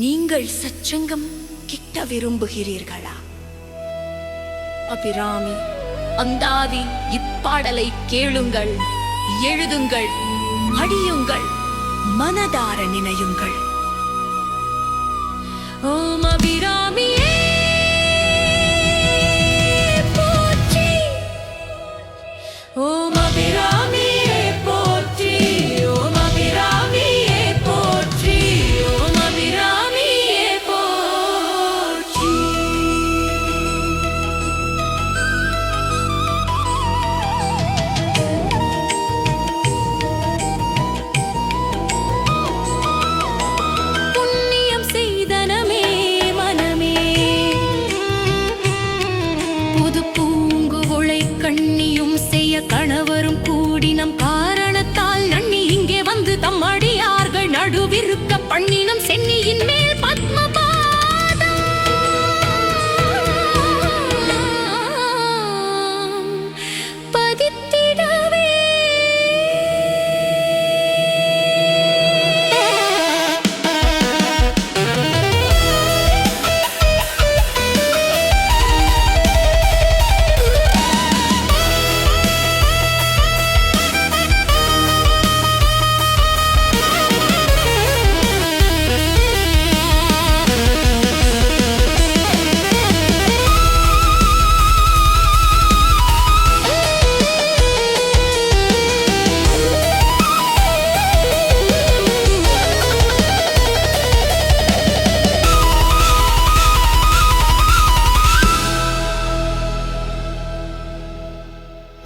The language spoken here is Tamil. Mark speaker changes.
Speaker 1: நீங்கள் சச்சங்கம் கிட்ட விரும்புகிறீர்களா? அபிராமி அந்தாதி இப்பாடலை கேளுங்கள் எழுதுங்கள் அடியுங்கள் மனதார நினையுங்கள். ஓம் அபிராமி. போது பூங்கு உழை கண்ணியும் செய்ய கணவரும் கூடினம். காரணத்தால் நன்னி இங்கே வந்து தம் அடியார்கள் நடுவிருக்க பண்ணினம். சென்னியின் மேல்